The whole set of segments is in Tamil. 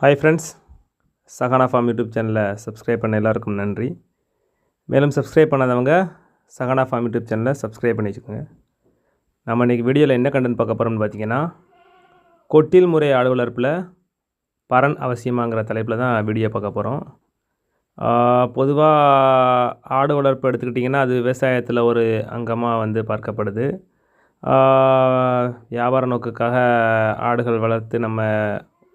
Hi friends Sahana farm YouTube சேனலை சப்ஸ்கிரைப் பண்ண எல்லாருக்கும் நன்றி. மேலும் சப்ஸ்கிரைப் பண்ணாதவங்க சகானா ஃபார்ம் யூடியூப் சேனலை சப்ஸ்கிரைப் பண்ணி வச்சுக்கோங்க. நம்ம இன்றைக்கி வீடியோவில் என்ன கண்டென்ட் பார்க்க போகிறோம்னு பார்த்தீங்கன்னா கொட்டில் முறை ஆடு வளர்ப்பில் பரன் அவசியமாங்கிற தலைப்பில் தான் வீடியோ பார்க்க போகிறோம் பொதுவாக ஆடு வளர்ப்பு எடுத்துக்கிட்டிங்கன்னா அது விவசாயத்தில் ஒரு அங்கமாக வந்து பார்க்கப்படுது. வியாபார நோக்குக்காக ஆடுகள் வளர்த்து நம்ம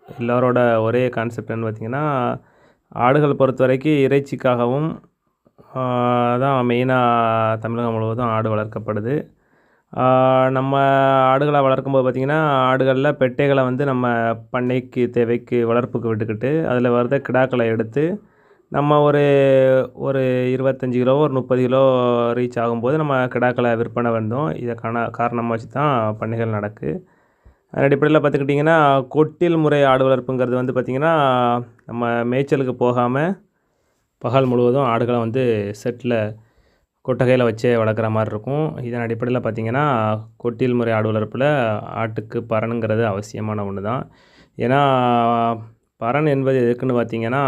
எல்லோரோட ஒரே கான்செப்ட்னு பார்த்திங்கன்னா ஆடுகள் பொறுத்த வரைக்கும் இறைச்சிக்காகவும் தான் மெயினாக தமிழகம் முழுவதும் ஆடு வளர்க்கப்படுது. நம்ம ஆடுகளை வளர்க்கும்போது பார்த்திங்கன்னா ஆடுகளில் பெட்டைகளை வந்து நம்ம பண்ணைக்கு தேவைக்கு வளர்ப்புக்கு விட்டுக்கிட்டு அதில் வரத கிடாக்களை எடுத்து நம்ம ஒரு ஒரு இருபத்தஞ்சி கிலோ ஒரு முப்பது கிலோ ரீச் ஆகும்போது நம்ம கிடாக்களை விற்பனை வந்தோம் இதை காண காரணமாக வச்சு தான் பண்ணைகள் நடக்கு. அதன் அடிப்படையில் பார்த்துக்கிட்டிங்கன்னா கொட்டில் முறை ஆடு வளர்ப்புங்கிறது வந்து பார்த்திங்கன்னா நம்ம மேய்ச்சலுக்கு போகாமல் பகல் முழுவதும் ஆடுகளை வந்து செட்டில் கொட்டகையில் வச்சே வளர்க்குற மாதிரி இருக்கும். இதன் அடிப்படையில் பார்த்திங்கன்னா கொட்டில் முறை ஆடு வளர்ப்பில் ஆட்டுக்கு பரனுங்கிறது அவசியமான ஒன்று தான். ஏன்னா பரன் என்பது எதுக்குன்னு பார்த்திங்கன்னா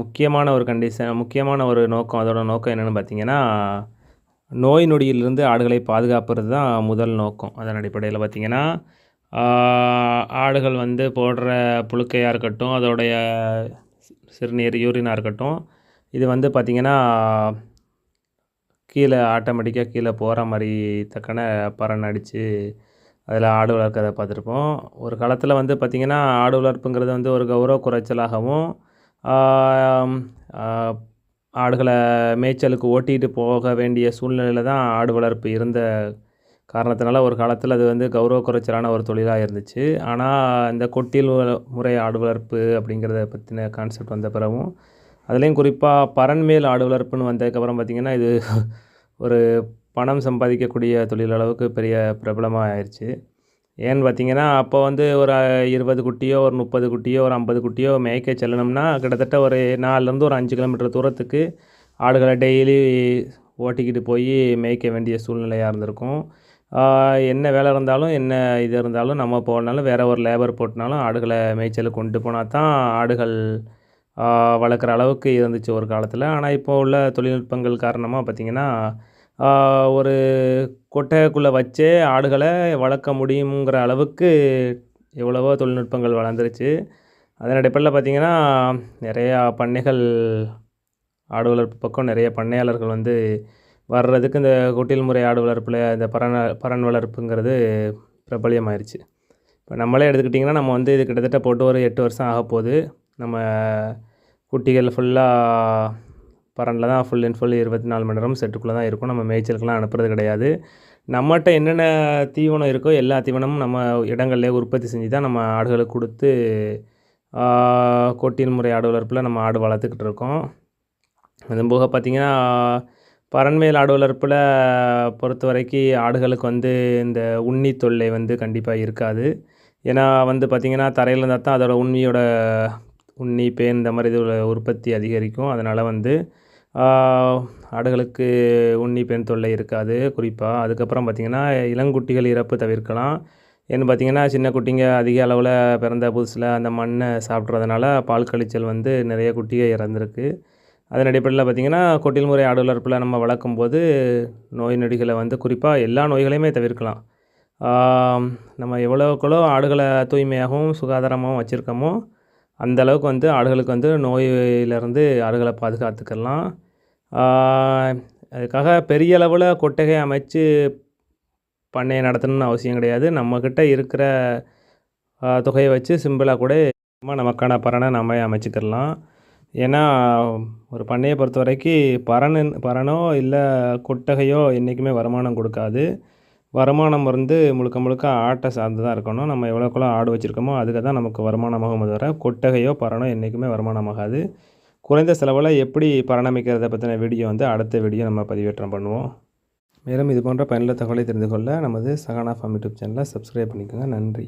முக்கியமான ஒரு கண்டிஷன் முக்கியமான ஒரு நோக்கம் அதோட நோக்கம் என்னென்னு பார்த்திங்கன்னா நோய் நொடியிலிருந்து ஆடுகளை பாதுகாப்புறது தான் முதல் நோக்கம். அதன் அடிப்படையில் பார்த்திங்கன்னா ஆடுகள் வந்து போடுற புழுக்கையாக இருக்கட்டும் அதோடைய சிறுநீர் யூரினாக இருக்கட்டும் இது வந்து பார்த்திங்கன்னா கீழே ஆட்டோமேட்டிக்காக கீழே போகிற மாதிரி தக்கன பறன் அடித்து அதில் ஆடு வளர்க்கிறத பார்த்துருப்போம் ஒரு காலத்தில் வந்து பார்த்திங்கன்னா ஆடு வளர்ப்புங்கிறது வந்து ஒரு கௌரவ குறைச்சலாகவும் ஆடுகளை மேய்ச்சலுக்கு ஓட்டிகிட்டு போக வேண்டிய சூழ்நிலையில் தான் ஆடு வளர்ப்பு இருந்த காரணத்தினால ஒரு காலத்தில் அது வந்து கௌரவ குறைச்சலான ஒரு தொழிலாக இருந்துச்சு. ஆனால் இந்த கொட்டில் முறை ஆடு வளர்ப்பு அப்படிங்கிறத பற்றின கான்செப்ட் வந்த பிறகும் அதுலேயும் குறிப்பாக பரன்மேல் ஆடு வளர்ப்புன்னு வந்ததுக்கப்புறம் பார்த்திங்கன்னா இது ஒரு பணம் சம்பாதிக்கக்கூடிய தொழில் அளவுக்கு பெரிய பிரபலமாக ஆயிடுச்சு ஏன்னு பார்த்தீங்கன்னா அப்போ வந்து ஒரு இருபது குட்டியோ ஒரு முப்பது குட்டியோ ஒரு ஐம்பது குட்டியோ மேய்க்க செல்லணும்னா கிட்டத்தட்ட ஒரு நாலுலேருந்து ஒரு அஞ்சு கிலோமீட்டர் தூரத்துக்கு ஆடுகளை டெய்லி ஓட்டிக்கிட்டு போய் மேய்க்க வேண்டிய சூழ்நிலையாக இருந்திருக்கும். என்ன வேலை இருந்தாலும் என்ன இது இருந்தாலும் நம்ம போனாலும் வேறு ஒரு லேபர் போட்டினாலும் ஆடுகளை மேய்ச்சலுக்கு கொண்டு போனால் தான் ஆடுகள் வளர்க்குற அளவுக்கு இருந்துச்சு ஒரு காலத்தில். ஆனால் இப்போ உள்ள தொழில்நுட்பங்கள் காரணமாக பார்த்திங்கன்னா ஒரு கொட்டகைக்குள்ளே வச்சே ஆடுகளை வளர்க்க முடியுங்கிற அளவுக்கு எவ்வளவோ தொழில்நுட்பங்கள் வளர்ந்துருச்சு. அதன் அடிப்படையில் பார்த்திங்கன்னா நிறையா பண்ணைகள் ஆடு வளர்ப்பு பக்கம் நிறைய பண்ணையாளர்கள் வந்து வர்றதுக்கு இந்த குட்டில் முறை ஆடு வளர்ப்பில் இந்த பரன் பரன் வளர்ப்புங்கிறது பிரபலியமாயிருச்சு. இப்போ நம்மளே எடுத்துக்கிட்டிங்கன்னா நம்ம வந்து இது கிட்டத்தட்ட போட்டு ஒரு எட்டு வருஷம் ஆக போகுது நம்ம குட்டிகள் ஃபுல்லாக பரனில் தான் ஃபுல் அண்ட் ஃபுல் இருபத்தி நாலு மணி நேரம் செட்டுக்குள்ளே தான் இருக்கும். நம்ம மேய்ச்சலுக்கெல்லாம் அனுப்புறது கிடையாது. நம்மகிட்ட என்னென்ன தீவனம் இருக்கோ எல்லா தீவனமும் நம்ம இடங்கள்லேயே உற்பத்தி செஞ்சு தான் நம்ம ஆடுகளுக்கு கொடுத்து கொட்டியல் முறை ஆடு வளர்ப்பில் நம்ம ஆடு வளர்த்துக்கிட்டு இருக்கோம். அதுபோக பார்த்திங்கன்னா பரண்மேல் ஆடு வளர்ப்பில் பொறுத்த வரைக்கும் ஆடுகளுக்கு வந்து இந்த உண்ணி தொல்லை வந்து கண்டிப்பாக இருக்காது. ஏன்னா வந்து பார்த்திங்கன்னா தரையில் இருந்தால் தான் அதோடய உண்மையோட உண்ணி பேன் இந்த மாதிரி இது உற்பத்தி அதிகரிக்கும். அதனால் வந்து ஆடுகளுக்கு உண்ணி பெண் தொல்லை இருக்காது குறிப்பாக அதுக்கப்புறம் பார்த்திங்கன்னா இளங்குட்டிகள் இறப்பு தவிர்க்கலாம். ஏன்னு பார்த்திங்கன்னா சின்ன குட்டிங்க அதிக அளவில் பிறந்த புதுசில் அந்த மண்ணை சாப்பிட்றதுனால பால் கழிச்சல் வந்து நிறைய குட்டிகள் இறந்துருக்கு. அதன் அடிப்படையில் பார்த்திங்கன்னா கொட்டில் முறை ஆடு வளர்ப்பில் நம்ம வளர்க்கும் போது நோய் நொடிகளை வந்து குறிப்பாக எல்லா நோய்களையுமே தவிர்க்கலாம். நம்ம எவ்வளோக்களோ ஆடுகளை தூய்மையாகவும் சுகாதாரமாகவும் வச்சுருக்கோமோ அந்த அளவுக்கு வந்து ஆடுகளுக்கு வந்து நோயிலிருந்து ஆடுகளை பாதுகாத்துக்கலாம். அதுக்காக பெரிய அளவில் கொட்டகை அமைச்சு பண்ணையை நடத்தணும்னு அவசியம் கிடையாது. நம்மக்கிட்ட இருக்கிற தொகையை வச்சு சிம்பிளாக கூட நமக்கான பறனை நம்ம அமைச்சிக்கிடலாம். ஏன்னா ஒரு பண்ணையை பொறுத்த வரைக்கும் பறனு பறனோ இல்லை கொட்டகையோ என்றைக்குமே வருமானம் கொடுக்காது. வருமானம் வந்து முழுக்க முழுக்க ஆட்டை சார்ந்து தான் இருக்கணும். நம்ம எவ்வளோக்குள்ள ஆடு வச்சுருக்கோமோ அதுக்கு தான் நமக்கு வருமானமாகும் தவிர கொட்டகையோ பறனோ என்றைக்குமே வருமானமாகாது. குறைந்த செலவில் எப்படி பராமரிக்கிறத பற்றின வீடியோ வந்து அடுத்த வீடியோ நம்ம பதிவேற்றம் பண்ணுவோம். மேலும் இது போன்ற பயனுள்ள தகவலை தெரிந்து கொள்ள நமது சகானா ஃபார்ம் யூடியூப் சேனலை சப்ஸ்கிரைப் பண்ணிக்கோங்க. நன்றி.